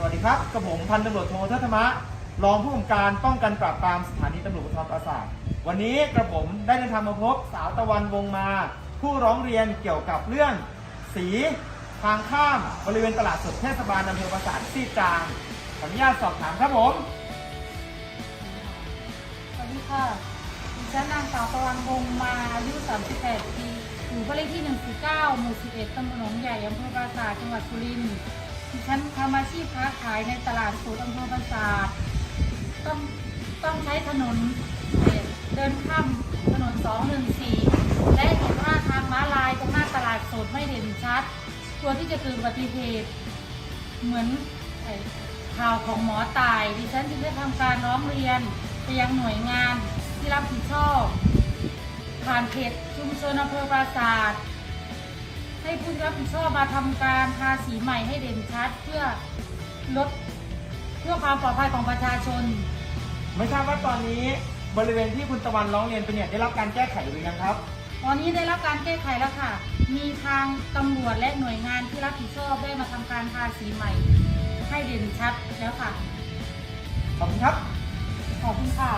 สวัสดีครับกับผมพันตำรวจโทเทศธรรมะ รองผู้กำกับการป้องกันปราบปรามสถานีตำรวจภูธรปราสาทวันนี้กระผมได้เดินทางมาพบสาวตะวันวงมา ผู้ร้องเรียนเกี่ยวกับเรื่อง สีทางข้ามบริเวณตลาดสดเทศบาลอำเภอปราสาทซีจางขออนุญาตสอบถามครับผม สวัสดีค่ะดิฉันนางสาวตะวันวงมา อายุ 38 ปี อยู่บ้านเลขที่ 149 หมู่ 11 ตำบลหนองใหญ่ อำเภอปราสาท จังหวัดสุรินทร์ ดิฉันทำอาชีพค้าขายในตลาดสดอำเภอปราสาทต้องต้องใช้ถนนเดินข้ามถนน 214 และเห็นว่าทางม้าลายตรงหน้าตลาดสดไม่เด่นชัดตัวที่จะเกิดอุบัติเหตุ เหมือนข่าวของหมอตาย ดิฉันจึงได้ทำการร้องเรียนไปยังหน่วยงานที่รับผิดชอบ ผ่านเขตชุมชนอำเภอปราสาท ให้ผู้ที่รับผิดชอบมาทำการทาสีใหม่ให้เด่นชัด เพื่อลดเพื่อความปลอดภัยของประชาชน ไม่ทราบว่าตอนนี้บริเวณที่คุณตะวันร้องเรียนไปเนี่ยได้รับการแก้ไขหรือยังครับ ตอนนี้ได้รับการแก้ไขแล้วค่ะ มีทางตำรวจและหน่วยงานที่รับผิดชอบได้มาทำการทาสีใหม่ ให้เด่นชัดแล้วค่ะ ขอบคุณครับ ขอบคุณค่ะ